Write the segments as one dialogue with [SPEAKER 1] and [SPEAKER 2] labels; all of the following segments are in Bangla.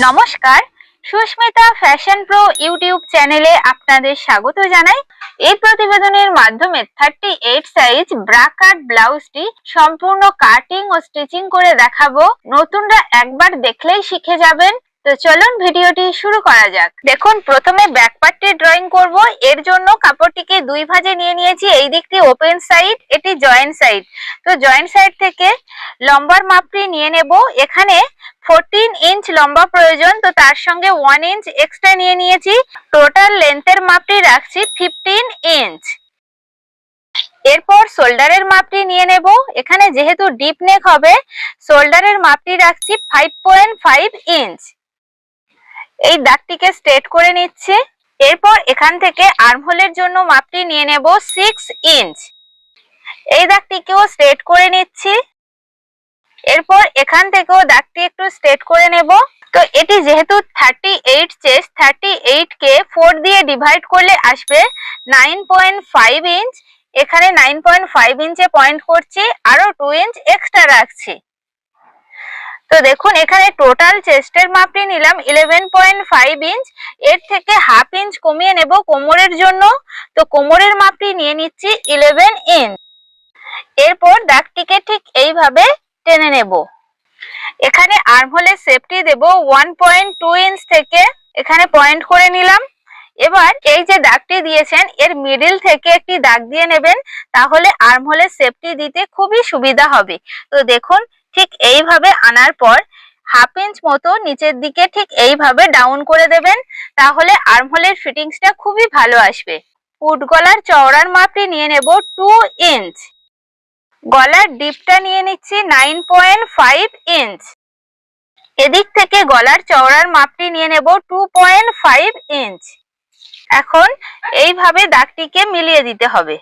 [SPEAKER 1] নমস্কার, সুস্মিতা ফ্যাশন প্রো ইউটিউব চ্যানেলে আপনাদের স্বাগত জানাই। এই প্রতিবেদনের মাধ্যমে thirty eight size bra cut ব্লাউজটি সম্পূর্ণ কাটিং ও স্টিচিং করে দেখাবো। নতুনরা একবার দেখলেই শিখে যাবেন। তো চলুন ভিডিওটি শুরু করা যাক। দেখুন, প্রথমে ব্যাক পার্টটি ড্রয়িং করব। এর জন্য কাপড়টিকে দুই ভাঁজে নিয়ে নিয়েছি। এই দিকটি ওপেন সাইড এটি জয়েন্ট সাইড তো জয়েন্ট সাইড থেকে লম্বার মাপটি নিয়ে নেব। এখানে ফোরটিন ইঞ্চ লম্বা প্রয়োজন। তো তার সঙ্গে ওয়ান ইঞ্চ এক্সট্রা নিয়ে নিয়েছি। টোটাল লেন্থের মাপটি রাখছি ফিফটিন ইঞ্চ এরপর শোল্ডারের মাপটি নিয়ে নেব। এখানে যেহেতু ডিপ নেক হবে শোল্ডারের মাপটি রাখছি ফাইভ পয়েন্ট ফাইভ ইঞ্চ এই দাগটিকে স্ট্রেট করে নিচ্ছি। এরপর এখান থেকে আর্মহোলের জন্য মাপটি নিয়ে নেব সিক্স ইঞ্চ এই দাগটিকেও স্ট্রেট করে নিচ্ছি। এরপর এখান থেকেও দাগটি একটু স্ট্রেট করে নেব। তো এটি যেহেতু thirty eight chest thirty eight কে ফোর দিয়ে ডিভাইড করলে আসবে নাইন পয়েন্ট ফাইভ ইঞ্চ এখানে নাইন পয়েন্ট ফাইভ ইঞ্চে পয়েন্ট করছি, আরও টু ইঞ্চ এক্সট্রা রাখছি। তো দেখুন, এখানে টোটাল চেস্টের মাপটি নিলাম ইলেভেন পয়েন্ট ফাইভ ইঞ্চ এর থেকে হাফ ইঞ্চ কমিয়ে নেব কোমরের জন্য। তো কোমরের মাপটি নিয়ে নিচ্ছি ইলেভেন ইঞ্চ এরপর দাগটিকে ঠিক এইভাবে টেনে নেব। এখানে আর্মহোলের সেফটি দেব ওয়ান পয়েন্ট টু ইঞ্চ থেকে এখানে পয়েন্ট করে নিলাম। এবার এই যে দাগটি দিয়েছেন, এর মিডিল থেকে একটি দাগ দিয়ে নেবেন, তাহলে আর্মহোলের সেফটি দিতে খুবই সুবিধা হবে। তো দেখুন ঠিক এইভাবে আনার পর হাফ ইঞ্চ মতো নিচের দিকে ঠিক এইভাবে ডাউন করে দেবেন, তাহলে আর্মহোলের ফিটিংসটা খুবই ভালো আসবে। ফুট গলার চওড়ার মাপটি নিয়ে নেব টু ইঞ্চ গলার ডিপটা নিয়ে নিচ্ছি নাইন পয়েন্ট ফাইভ ইঞ্চ এদিক থেকে গলার চওড়ার মাপটি নিয়ে নেব টু পয়েন্ট ফাইভ ইঞ্চ এখন এইভাবে দাগটিকে মিলিয়ে দিতে হবে।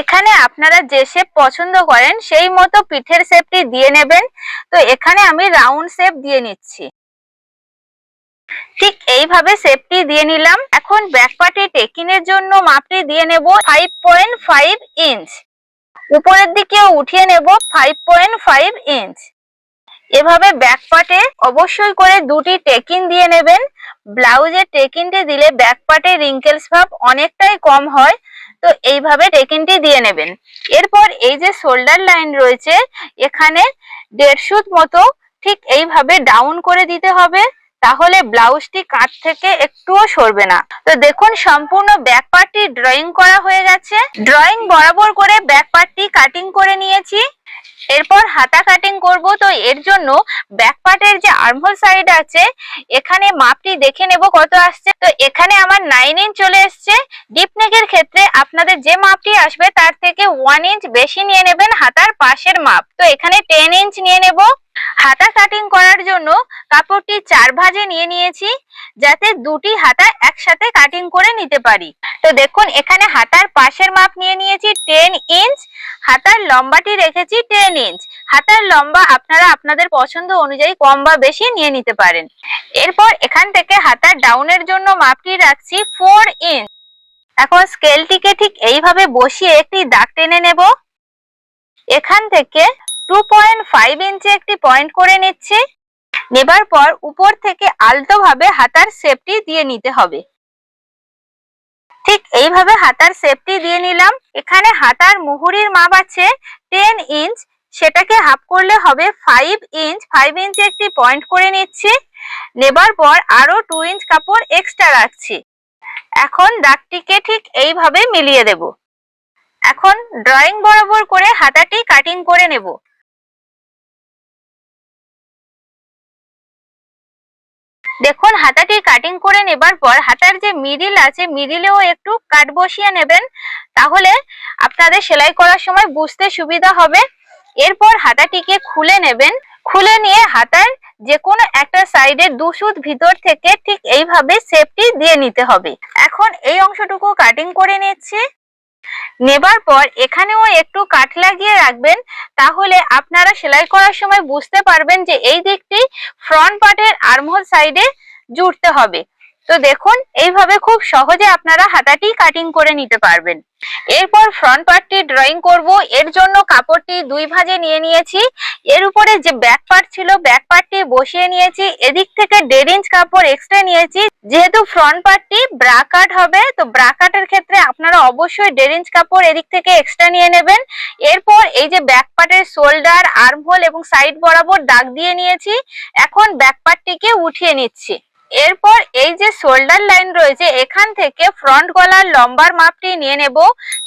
[SPEAKER 1] এখানে আপনারা যে শেপ পছন্দ করেন, সেই মতো পিঠের শেপটি দিয়ে নেবেন। তো এখানে আমি রাউন্ড শেপ দিয়ে নিচ্ছি। ঠিক এইভাবে শেপটি দিয়ে নিলাম। এখন ব্যাক পার্টি টেকিনের জন্য মাপটি দিয়ে নেব ফাইভ পয়েন্ট ফাইভ ইঞ্চ উপরের দিকে উঠিয়ে নেব ফাইভ পয়েন্ট ফাইভ ইঞ্চ এভাবে ব্যাক পার্টে অবশ্যই করে দুটি টেকিন দিয়ে নেবেন। ব্লাউজের টেকিনটি দিলে ব্যাক পার্টে রিঙ্কেলস ভাব অনেকটাই কম হয়। তো এইভাবে টেকিনটি দিয়ে নেবেন। এরপর এই যে শোল্ডার লাইন রয়েছে, এখানে দেড়শুত মতো ঠিক এইভাবে ডাউন করে দিতে হবে, তাহলে ব্লাউজটি কাঠ থেকে একটুও সরবে না। তো দেখুন, সম্পূর্ণ ব্যাক পার্টটি ড্রয়িং করা হয়ে গেছে। ড্রয়িং বরাবর করে ব্যাক পার্টটি কাটিং করে নিয়েছি। এরপর হাতা কাটিং করব, তো এর জন্য ব্যাক পার্টের যে আর্মহোল সাইড আছে, এখানে মাপটি দেখে নেব কত আসছে। তো এখানে আমার নাইন ইঞ্চ চলে এসছে। ডিপ নেকের ক্ষেত্রে আপনাদের যে মাপটি আসবে, তার থেকে ওয়ান ইঞ্চ বেশি নিয়ে নেবেন হাতার পাশের মাপ। তো এখানে টেন ইঞ্চ নিয়ে নেব। হাতা কাটিং করার জন্য কাপড়টি চার ভাজে নিয়ে নিয়েছি, যাতে দুটি হাতা একসাথে কাটিং করে নিতে পারি। তো দেখুন, এখানে হাতার পাশের মাপ নিয়ে নিয়েছি টেন ইঞ্চ হাতার লম্বাটি রেখেছি টেন ইঞ্চ হাতার লম্বা আপনারা আপনাদের পছন্দ অনুযায়ী কম বা বেশি নিয়ে নিতে পারেন। এরপর এখান থেকে হাতার ডাউনের জন্য মাপটি রাখছি ফোর ইঞ্চ এখন স্কেলটিকে ঠিক এইভাবে বসিয়ে একটি দাগ টেনে নেব। এখান থেকে টু পয়েন্ট ফাইভ ইঞ্চে একটি পয়েন্ট করে নিচ্ছি। নেবার পর উপর থেকে আলতোভাবে হাতার শেপটি দিয়ে নিতে হবে। ঠিক এইভাবে হাতার সেফটি দিয়ে নিলাম। এখানে হাতার মুহুরির মাপ আছে টেন ইঞ্চ সেটাকে হাফ করলে হবে ফাইভ ইঞ্চ ফাইভ ইঞ্চ একটি পয়েন্ট করে নিচ্ছি। নেবার পর আরও টু ইঞ্চ কাপড় এক্সট্রা রাখছি। এখন দাগটিকে ঠিক এইভাবে মিলিয়ে দেব। এখন ড্রয়িং বরাবর করে হাতাটি কাটিং করে নেব। দেখুন, হাতাটি কাটিং করে নেবার পর হাতার যে মিডিল আছে মিডিলেও একটু কাট বসিয়ে নেবেন। তাহলে আপনাদের সেলাই করার সময় বুঝতে সুবিধা হবে। এরপর হাতাটিকে খুলে নেবেন। খুলে নিয়ে হাতার যে কোনো একটা সাইডে দু সুত ভিতর থেকে ঠিক এইভাবে সেফটি দিয়ে নিতে হবে। এখন এই অংশটুকু কাটিং করে নিচ্ছি। নেবার পর এখানেও একটু কাট লাগিয়ে রাখবেন, তাহলে আপনারা সেলাই করার সময় বুঝতে পারবেন যে এই দিকটি ফ্রন্ট পার্টের আর্মহোল সাইডে জুড়তে হবে। তো দেখুন, এইভাবে খুব সহজে আপনারা হাতাটি কাটিং করে নিতে পারবেন। এরপর ফ্রন্ট পার্টটি ড্রয়িং করব। এর জন্য কাপড়টি দুই ভাঁজে নিয়ে নিয়েছি। এর উপরে যে ব্যাক পার্ট ছিল ব্যাক পার্টটি বসিয়ে নিয়েছি। এদিক থেকে দেড় ইঞ্চ কাপড় এক্সট্রা নিয়েছি। যেহেতু ফ্রন্ট পার্টটি ব্রাকাট হবে, তো ব্রাকাটের ক্ষেত্রে আপনারা অবশ্যই দেড় ইঞ্চ কাপড় এদিক থেকে এক্সট্রা নিয়ে নেবেন। এরপর এই যে ব্যাক পার্টের শোল্ডার আর্মহোল এবং সাইড বরাবর দাগ দিয়ে নিয়েছি। এখন ব্যাক পার্টটিকে উঠিয়ে নিচ্ছি। এরপর এই যে শোল্ডার লাইন রয়েছে, এখান থেকে ফ্রন্ট গলার লম্বার মাপটি নিয়ে নেব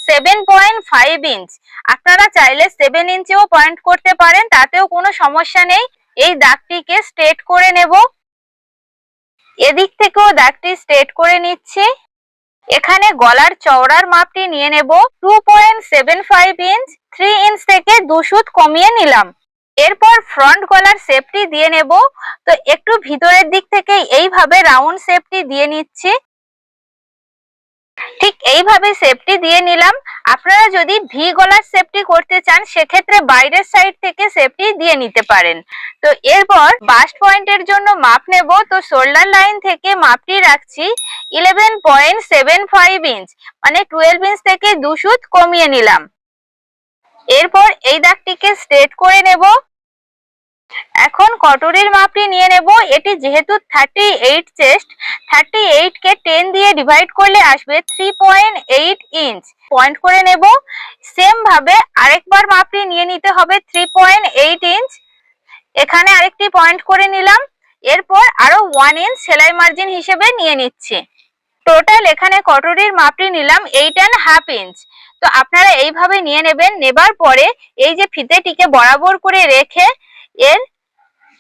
[SPEAKER 1] সেভেন পয়েন্ট ফাইভ ইঞ্চ আপনারা চাইলে সেভেন ইঞ্চেও পয়েন্ট করতে পারেন, তাতেও কোনো সমস্যা নেই। এই দাগটিকে স্ট্রেট করে নেব। এদিক থেকেও দাগটি স্ট্রেট করে নিচ্ছি। এখানে গলার চওড়ার মাপটি নিয়ে নেব। Two point seven five inch three inch থেকে দু সুত কমিয়ে নিলাম। এরপর ফ্রন্ট গলার শেপটি দিয়ে নেব। তো একটু ভিতরের দিক থেকে এইভাবে রাউন্ড শেপটি দিয়ে নিচ্ছি। ঠিক এইভাবে শেপটি দিয়ে নিলাম। আপনারা যদি ভি গলার শেপটি করতে চান, সেক্ষেত্রে বাইরের সাইড থেকে শেপটি দিয়ে নিতে পারেন। তো এরপর বাস্ট পয়েন্টের জন্য মাপ নেব। তো শোল্ডার লাইন থেকে মাপটি রাখছি। Eleven point seven five inch মানে টুয়েলভ ইঞ্চ থেকে দু কমিয়ে নিলাম। এরপর এই দাগটিকে স্ট্রেট করে নেব। এখন কটরির মাপটি নিয়ে নেব। এটি যেহেতু thirty eight chest thirty eight কে টেন দিয়ে ডিভাইড করলে আসবে three point eight inch point করে নেব। সেম ভাবে আরেকবার মাপটি নিয়ে নিতে হবে থ্রি পয়েন্ট এইট ইঞ্চ এখানে আরেকটি পয়েন্ট করে নিলাম। এরপর আরও ওয়ান ইঞ্চ সেলাই মার্জিন হিসেবে নিয়ে নিচ্ছি। টোটাল এখানে কটরির মাপটি নিলাম এইট অ্যান্ড হাফ ইঞ্চ তো আপনারা এইভাবে নিয়ে নেবেন, নেবার পরে এই যে ফিতেটিকে বরাবর করে রেখে এর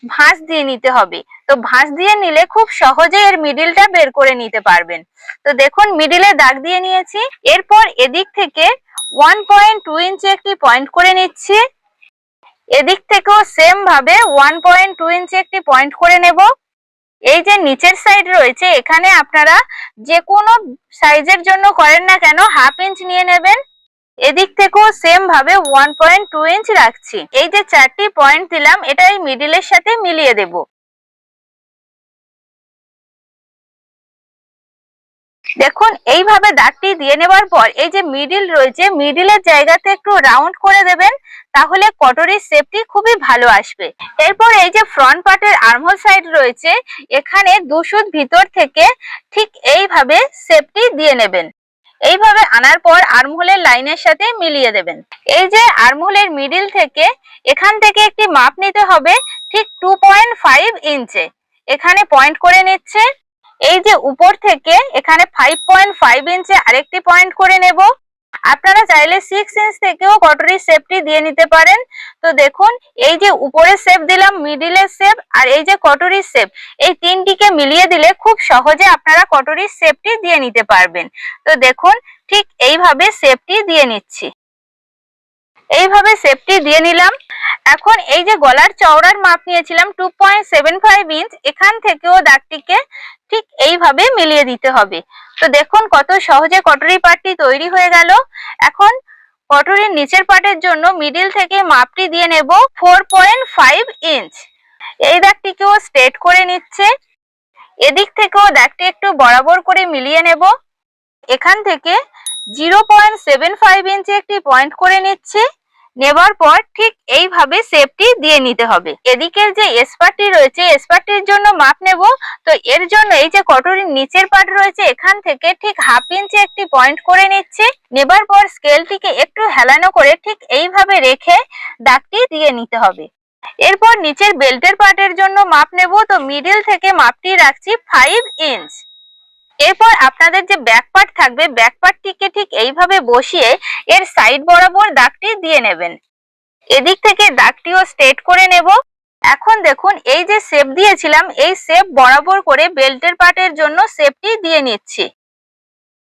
[SPEAKER 1] ভাঁজ দিয়ে নিতে হবে। তো ভাঁজ দিয়ে নিলে খুব সহজে এর মিডিলটা বের করে নিতে পারবেন। তো দেখুন মিডিলে দাগ দিয়ে নিয়েছি। এরপর এদিক থেকে ওয়ান পয়েন্ট টু ইঞ্চি একটি পয়েন্ট করে নিচ্ছি। এদিক থেকেও সেম ভাবে ওয়ান পয়েন্ট টু ইঞ্চি একটি পয়েন্ট করে নেব। এই যে নিচের সাইড রয়েছে, এখানে আপনারা যে কোনো সাইজের জন্য করেন না কেন হাফ ইঞ্চ নিয়ে নেবেন। এদিক থেকেও সেম ভাবে ওয়ান পয়েন্ট টু ইঞ্চ রাখছি। এই যে চারটি পয়েন্ট দিলাম, এটা এই মিডিলের সাথে মিলিয়ে দেব। দেখুন, এইভাবে দাগটি দিয়ে নেবার পর এই যে মিডিল রয়েছে মিডিলের জায়গাতে একটু রাউন্ড করে দেবেন, তাহলে কটরির শেপটি খুবই ভালো আসবে। এরপর এই যে ফ্রন্ট পার্টের আর্মহোল সাইড রয়েছে, এখানে দুশুদ ভিতর থেকে ঠিক এইভাবে শেপটি দিয়ে নেবেন। এইভাবে আনার পর আর্মহোলের লাইনের সাথে মিলিয়ে দেবেন। এই যে আর্মহোলের মিডিল থেকে, এখান থেকে একটি মাপ নিতে হবে, ঠিক টু পয়েন্ট ফাইভ ইঞ্চে এখানে পয়েন্ট করে নিচ্ছে এই যে উপর থেকে এখানে ফাইভ পয়েন্ট ফাইভ ইঞ্চে আরেকটি পয়েন্ট করে নেব। আপনারা চাইলে সিক্স ইঞ্চ থেকেও কটরির শেপটি দিয়ে নিতে পারেন। তো দেখুন, এই যে উপরের শেপ দিলাম মিডিলের শেপ আর এই যে কটরির শেপ এই তিনটিকে মিলিয়ে দিলে খুব সহজে আপনারা কটরির শেপটি দিয়ে নিতে পারবেন। তো দেখুন, ঠিক এইভাবে শেপটি দিয়ে নিচ্ছি। এইভাবে শেপটি দিয়ে নিলাম। এখন এই যে গলার চওড়ার মাপ নিয়েছিলাম two point seven five inch এখান থেকেও দাগটিকে ঠিক এইভাবে মিলিয়ে দিতে হবে। তো দেখুন কত সহজে কটরি পাটটি তৈরি হয়ে গেল। এখন কটরির নিচের পাটের জন্য মিডিল থেকে মাপটি দিয়ে নেব ফোর পয়েন্ট ফাইভ ইঞ্চ এই দাগটিকেও স্ট্রেট করে নিচ্ছে। এদিক থেকেও দাগটি একটু বরাবর করে মিলিয়ে নেব। এখান থেকে জিরো পয়েন্ট সেভেন ফাইভ ইঞ্চি একটি পয়েন্ট করে নিচ্ছি। নেবার পর ঠিক এইভাবে শেপটি দিয়ে নিতে হবে। এদিকের যে এসপারটি রয়েছে এসপারটির জন্য মাপ নেব। তো এর জন্য এই যে কটরির নিচের পার্ট রয়েছে, এখান থেকে ঠিক হাফ ইঞ্চি একটি পয়েন্ট করে নিচ্ছি। নেবার পর স্কেলটিকে একটু হেলানো করে ঠিক এইভাবে রেখে দাগটি দিয়ে নিতে হবে। এরপর নিচের বেল্টের পার্টের জন্য মাপ নেব। তো মিডিল থেকে মাপটি রাখছি ফাইভ ইঞ্চ এরপর আপনাদের যে ব্যাক পার্ট থাকবে ব্যাক পার্টটিকে ঠিক এইভাবে বসিয়ে এর সাইড বরাবর দাগটি দিয়ে নেবেন। এদিক থেকে দাগটিও স্ট্রেট করে নেব। এখন দেখুন, এই যে শেপ দিয়েছিলাম, এই শেপ বরাবর করে বেল্টের পার্টের জন্য শেপটি দিয়ে নিচ্ছি।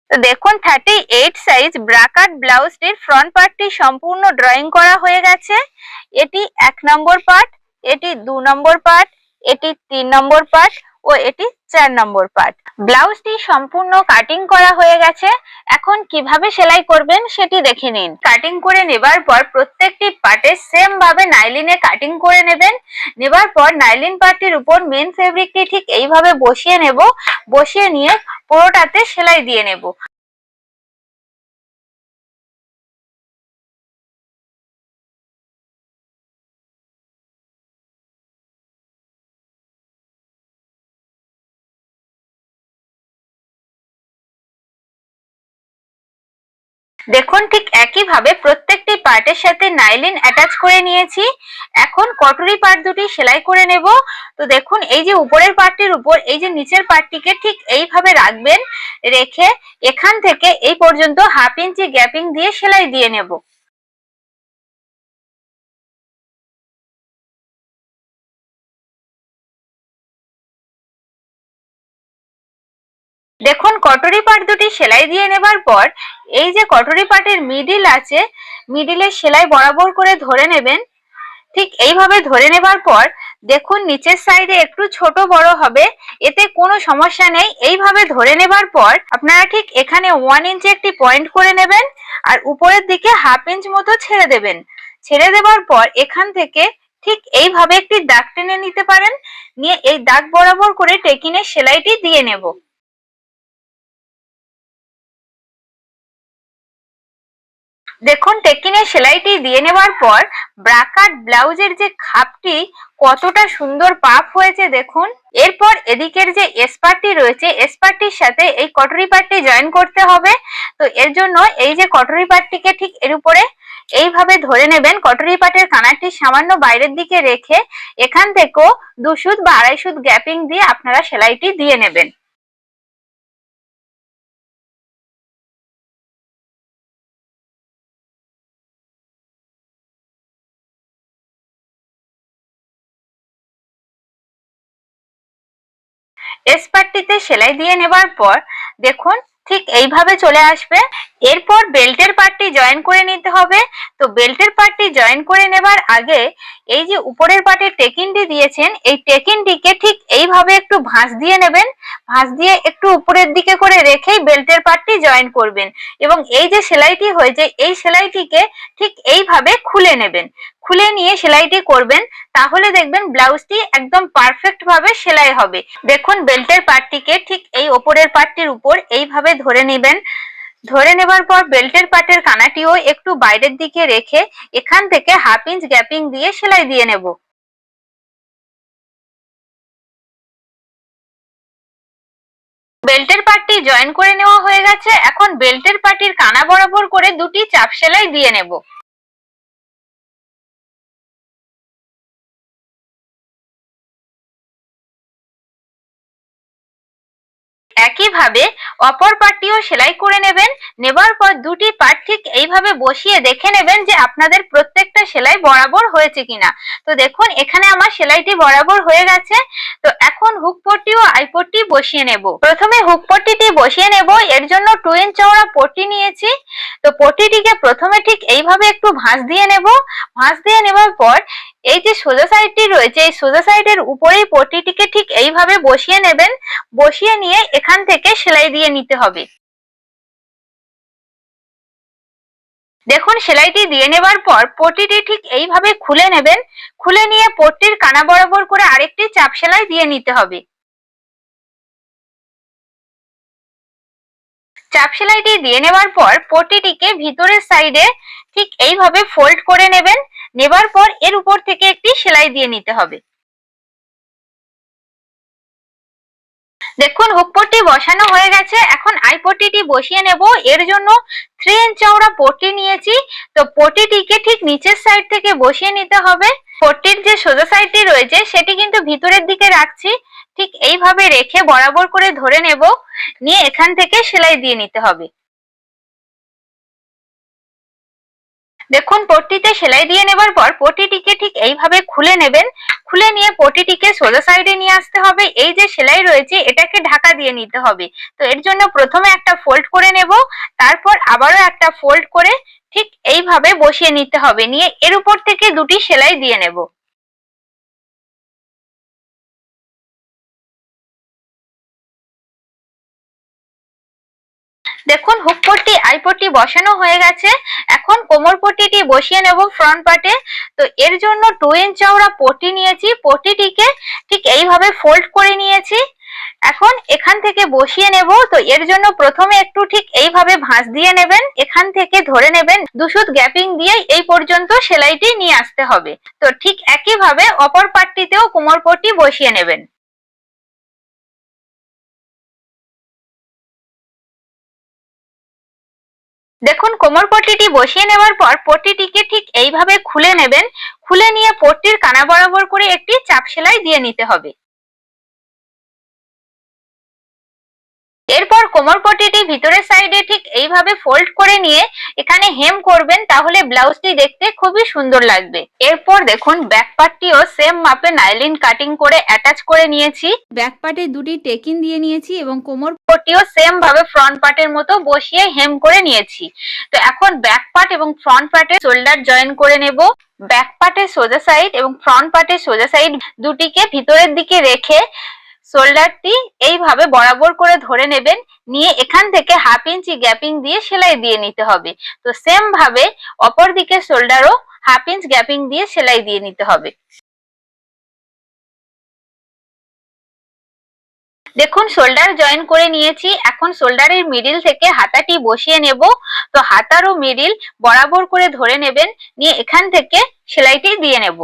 [SPEAKER 1] তো দেখুন thirty eight size bra cut ব্লাউজটির front পার্টটি সম্পূর্ণ ড্রয়িং করা হয়ে গেছে। এটি এক নম্বর পার্ট এটি দু নম্বর পার্ট এটি তিন নম্বর পার্ট ও এটি চার নম্বর পার্ট ব্লাউজটি সম্পূর্ণ কাটিং করা হয়ে গেছে। এখন কীভাবে সেলাই করবেন সেটি দেখে নিন। কাটিং করে নেবার পর প্রত্যেকটি পার্টে সেম ভাবে নাইলিনে কাটিং করে নেবেন। নেবার পর নাইলিন পার্টির উপর মেন ফেব্রিকটি ঠিক এইভাবে বসিয়ে নেব। বসিয়ে নিয়ে পুরোটাতে সেলাই দিয়ে নেব। দেখুন, ঠিক একইভাবে প্রত্যেকটি পার্টের সাথে নাইলিন অ্যাটাচ করে নিয়েছি। এখন কটরি পার্ট দুটি সেলাই করে নেব। তো দেখুন, এই যে উপরের পার্টটির উপর, এই যে নিচের পার্টটিকে ঠিক এইভাবে রাখবেন, রেখে এখান থেকে এই পর্যন্ত হাফ ইঞ্চি গ্যাপিং দিয়ে সেলাই দিয়ে নেব। দেখুন, কটরি পাট দুটি সেলাই দিয়ে নেবার পর এই যে কটরি পাটের মিডিল আছে মিডিলের সেলাই বরাবর করে ধরে নেবেন। ঠিক এইভাবে ধরে নেবার পর দেখুন, নিচের সাইডে একটু ছোট বড় হবে, এতে কোনো সমস্যা নেই। এইভাবে ধরে নেবার পর আপনারা ঠিক এখানে ওয়ান ইঞ্চি একটি পয়েন্ট করে নেবেন আর উপরের দিকে হাফ ইঞ্চ মতো ছেড়ে দেবেন। ছেড়ে দেবার পর এখান থেকে ঠিক এইভাবে একটি দাগ টেনে নিতে পারেন। নিয়ে এই দাগ বরাবর করে টেকিনের সেলাইটি দিয়ে নেব। দেখুন, টেকিনে সেলাইটি দিয়ে নেওয়ার পর ব্রাকাট ব্লাউজের যে খাপটি কতটা সুন্দর পাপ হয়েছে দেখুন। এরপর এদিকের যে এসপারটি রয়েছে এসপারটির সাথে এই কটরি পাটটি জয়েন করতে হবে। তো এর জন্য এই যে কটরি পাটটিকে ঠিক এর উপরে এইভাবে ধরে নেবেন। কটরি পাটের কানারটি সামান্য বাইরের দিকে রেখে এখান থেকেও দু সুদ বা আড়াই সুদ গ্যাপিং দিয়ে আপনারা সেলাইটি দিয়ে নেবেন। এসপাটটিতে সেলাই দিয়ে নেবার পর দেখুন ঠিক এইভাবে চলে আসবে। এরপর বেল্টের পার্টটি জয়েন করে নিতে হবে। তো বেল্টের পার্টটি জয়েন করে নেবার আগে এই যে উপরের পার্টে টেকিনটি দিয়েছেন, এই টেকিনটিকে ঠিক এইভাবে একটু ভাঁজ দিয়ে নেবেন। ভাঁজ দিয়ে একটু উপরের দিকে করে রেখেই বেল্টের পার্টটি জয়েন করবেন। এবং এই যে সেলাইটি হয়েছে, এই সেলাইটিকে ঠিক এইভাবে খুলে নেবেন। খুলে নিয়ে সেলাইটি করবেন, তাহলে দেখবেন ব্লাউজটি একদম পারফেক্ট ভাবে সেলাই হবে। দেখুন বেল্টের পার্টটিকে ঠিক এই ওপরের পার্টটির উপর এইভাবে ধরে নেবেন। ধরে নেবার পর বেল্টের পাটের কানাটিও একটু বাইরের দিকে রেখে এখান থেকে হাফ ইঞ্চ গ্যাপিং দিয়ে সেলাই দিয়ে নেব। বেল্টের পাটটি জয়েন করে নেওয়া হয়ে গেছে। এখন বেল্টের পাটির কানা বরাবর করে দুটি চাপ সেলাই দিয়ে নেব। একইভাবে অপর পার্টটিও সেলাই করে নেবেন। নেবার পর দুটি পার্ট ঠিক এইভাবে বসিয়ে দেখে নেবেন যে আপনাদের প্রত্যেকটা সেলাই বরাবর হয়েছে কিনা। তো দেখুন, এখানে আমার সেলাইটি বরাবর হয়ে গেছে। তো এখন হুক পট্টি ও আই পট্টি বসিয়ে নেব। প্রথমে হুক পট্টিটি বসিয়ে নেব। এর জন্য টু ইঞ্চ চওড়া পট্টি নিয়েছি। তো পট্টিটিকে প্রথমে ঠিক এইভাবে একটু ভাঁজ দিয়ে নেব। ভাঁজ দিয়ে নেবার পর এই যে সোজা সাইডটি রয়েছে, এই সোজা সাইডের উপরেই পট্টিটিকে ঠিক এইভাবে বসিয়ে নেবেন। বসিয়ে নিয়ে এখান থেকে সেলাই দিয়ে নিতে হবে। দেখুন, সেলাইটি দিয়ে নেবার পর পট্টিটি ঠিক এইভাবে খুলে নেবেন। খুলে নিয়ে পট্টির কানা বরাবর করে আরেকটি চাপ সেলাই দিয়ে নিতে হবে। চাপ সেলাইটি দিয়ে নেবার পর পট্টিটিকে ভিতরের সাইডে ঠিক এইভাবে ফোল্ড করে নেবেন। নেবার পর এর উপর থেকে একটি সেলাই দিয়ে নিতে হবে। দেখুন হুকপট্টি বসানো হয়ে গেছে। এখন আই পট্টিটি বসিয়ে নেব। এর জন্য থ্রি ইঞ্চ চওড়া পট্টি নিয়েছি। তো পট্টিটিকে ঠিক নিচের সাইড থেকে বসিয়ে নিতে হবে। পট্টির যে সোজা সাইডটি রয়েছে, সেটি কিন্তু ভিতরের দিকে রাখছি। ঠিক এইভাবে রেখে বরাবর করে ধরে নেব। নিয়ে এখান থেকে সেলাই দিয়ে নিতে হবে। দেখুন, পট্টিতে সেলাই দিয়ে নেবার পর পটিটিকে ঠিক এইভাবে খুলে নেবেন। খুলে নিয়ে পটিটিকে সোজা সাইডে নিয়ে আসতে হবে। এই যে সেলাই রয়েছে, এটাকে ঢাকা দিয়ে নিতে হবে। তো এর জন্য প্রথমে একটা ফোল্ড করে নেব, তারপর আবারও একটা ফোল্ড করে ঠিক এইভাবে বসিয়ে নিতে হবে। নিয়ে এর উপর থেকে দুটি সেলাই দিয়ে নেব। দেখুন হুক পট্টি আই পট্টি বসানো হয়ে গেছে। এখন কোমর পট্টিটি বসিয়ে নেব ফ্রন্ট পার্টে তো এর জন্য টু ইঞ্চ চওড়া পট্টি নিয়েছি। পট্টিটিকে ঠিক এইভাবে ফোল্ড করে নিয়েছি। এখন এখান থেকে বসিয়ে নেব। তো এর জন্য প্রথমে একটু ঠিক এইভাবে ভাঁজ দিয়ে নেবেন। এখান থেকে ধরে নেবেন দুশুদ গ্যাপিং দিয়ে এই পর্যন্ত সেলাইটি নিয়ে আসতে হবে। তো ঠিক একইভাবে অপর পাটটিতেও কোমর পট্টি বসিয়ে নেবেন। দেখুন, কোমর পট্টিটি বসিয়ে নেওয়ার পর পট্টিটিকে ঠিক এইভাবে খুলে নেবেন। খুলে নিয়ে পট্টির কানা বরাবর করে একটি চাপ সেলাই দিয়ে নিতে হবে। এরপর কোমর পট্টিটি ভিতরের সাইডে ঠিক এইভাবে ফোল্ড করে নিয়ে এখানে হেম করবেন তাহলে ব্লাউজটি দেখতে খুবই সুন্দর লাগবে। এরপর দেখুন ব্যাক পার্টটিও সেম মাপে নাইলিন কাটিং করে অ্যাটাচ করে নিয়েছি।
[SPEAKER 2] ব্যাক পার্টে দুটি টেকিন দিয়ে নিয়েছি এবং কোমর
[SPEAKER 1] পট্টিও সেম ভাবে ফ্রন্ট পার্টের মতো বসিয়ে হেম করে নিয়েছি। তো এখন ব্যাক পার্ট এবং ফ্রন্ট পার্টে শোল্ডার জয়েন করে নেব। ব্যাক পার্টের সোজা সাইড এবং ফ্রন্ট পার্টের সোজা সাইড দুটিকে ভিতরের দিকে রেখে শোল্ডারটি এইভাবে বরাবর করে ধরে নেবেন, নিয়ে এখান থেকে হাফ ইঞ্চি গ্যাপিং দিয়ে সেলাই দিয়ে নিতে হবে। তো সেম ভাবে অপর দিকে শোল্ডারও হাফ ইঞ্চ গ্যাপিং দিয়ে সেলাই দিয়ে নিতে হবে। দেখুন শোল্ডার জয়েন করে নিয়েছি। এখন শোল্ডারের মিডিল থেকে হাতাটি বসিয়ে নেব। তো হাতারও মিডিল বরাবর করে ধরে নেবেন, নিয়ে এখান থেকে সেলাইটি দিয়ে নেব।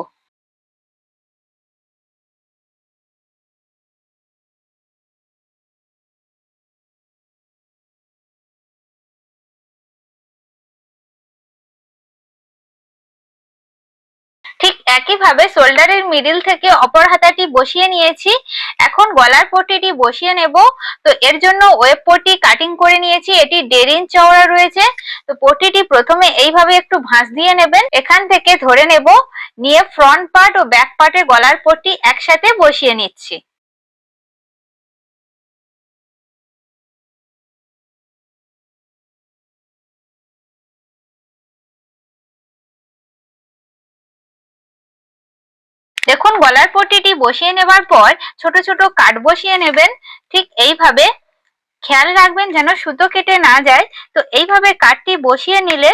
[SPEAKER 1] একইভাবে শোল্ডারের মিডিল থেকে অপর হাতাটি বসিয়ে নিয়েছি। এখন গলার পট্টিটি বসিয়ে নেব। তো এর জন্য ওয়েব পট্টি কাটিং করে নিয়েছি। এটি দেড় ইঞ্চ চওড়া রয়েছে। তো পট্টিটি প্রথমে এইভাবে একটু ভাঁজ দিয়ে নেবেন। এখান থেকে ধরে নেব। নিয়ে ফ্রন্ট পার্ট ও ব্যাক পার্টের গলার পট্টি একসাথে বসিয়ে নিচ্ছি। দেখুন, গলার পট্টিটি বসিয়ে নেবার পর ছোট ছোট কাট বসিয়ে নেবেন। ঠিক এইভাবে খেয়াল রাখবেন যেন সুতো কেটে না যায়। তো এইভাবে কাটটি বসিয়ে নিলে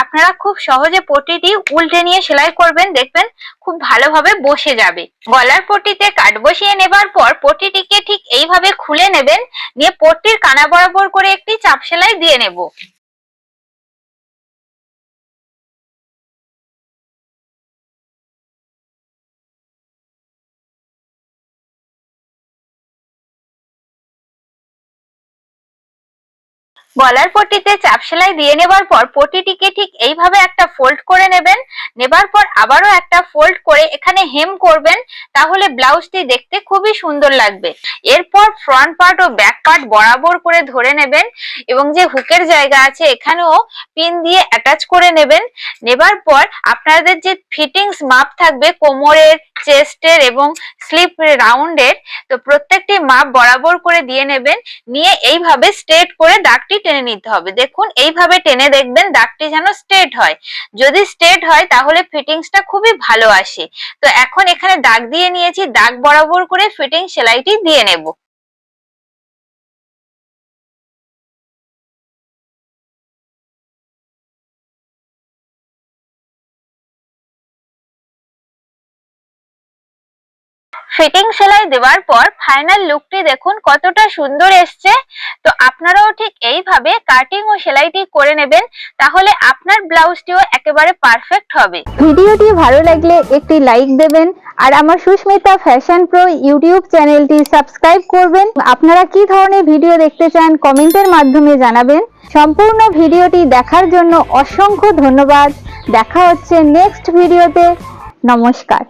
[SPEAKER 1] আপনারা খুব সহজে পট্টিটি উল্টে নিয়ে সেলাই করবেন। দেখবেন খুব ভালোভাবে বসে যাবে। গলার পট্টিতে কাট বসিয়ে নেবার পর পট্টিটিকে ঠিক এইভাবে খুলে নেবেন। নিয়ে পট্টির কানা বরাবর করে একটি চাপ সেলাই দিয়ে নেব। গলার পট্টিতে চাপ সেলাই দিয়ে নেবার পর পট্টিটিকে ঠিক এইভাবে একটা ফোল্ড করে নেবেন। নেবার পর আবারও একটা ফোল্ড করে এখানে হেম করবেন, তাহলে ব্লাউজটি দেখতে খুবই সুন্দর লাগবে। এরপর ফ্রন্ট পার্ট ও ব্যাক পার্ট বরাবর করে ধরে নেবেন এবং যে হুকের জায়গা আছে এখানেও পিন দিয়ে অ্যাটাচ করে নেবেন। নেবার পর আপনাদের যে ফিটিংস মাপ থাকবে, কোমরের চেস্টের এবং স্লিপ রাউন্ডের, তো প্রত্যেকটি মাপ বরাবর করে দিয়ে নেবেন, নিয়ে এইভাবে স্ট্রেট করে দাগটি টেনে নিতে হবে। দেখুন, এইভাবে টেনে দেখবেন দাগটি যেন স্ট্রেট হয়। যদি স্ট্রেট হয়, তাহলে ফিটিংসটা খুবই ভালো আসে। তো এখন এখানে দাগ দিয়ে নিয়েছি, দাগ বরাবর করে ফিটিং সেলাইটি দিয়ে নেব। ফিটিং সেলাই দেওয়ার পর ফাইনাল লুকটি দেখুন কতটা সুন্দর এসছে। তো আপনারাও ঠিক এইভাবে কাটিং ও সেলাইটি করে নেবেন, তাহলে আপনার ব্লাউজটিও একেবারে পারফেক্ট হবে।
[SPEAKER 2] ভিডিওটি ভালো লাগলে একটি লাইক দেবেন, আর আমার সুস্মিতা ফ্যাশন প্রো ইউটিউব চ্যানেলটি সাবস্ক্রাইব করবেন। আপনারা কি ধরনের ভিডিও দেখতে চান কমেন্টের মাধ্যমে জানাবেন। সম্পূর্ণ ভিডিওটি দেখার জন্য অসংখ্য ধন্যবাদ। দেখা হচ্ছে নেক্সট ভিডিওতে নমস্কার।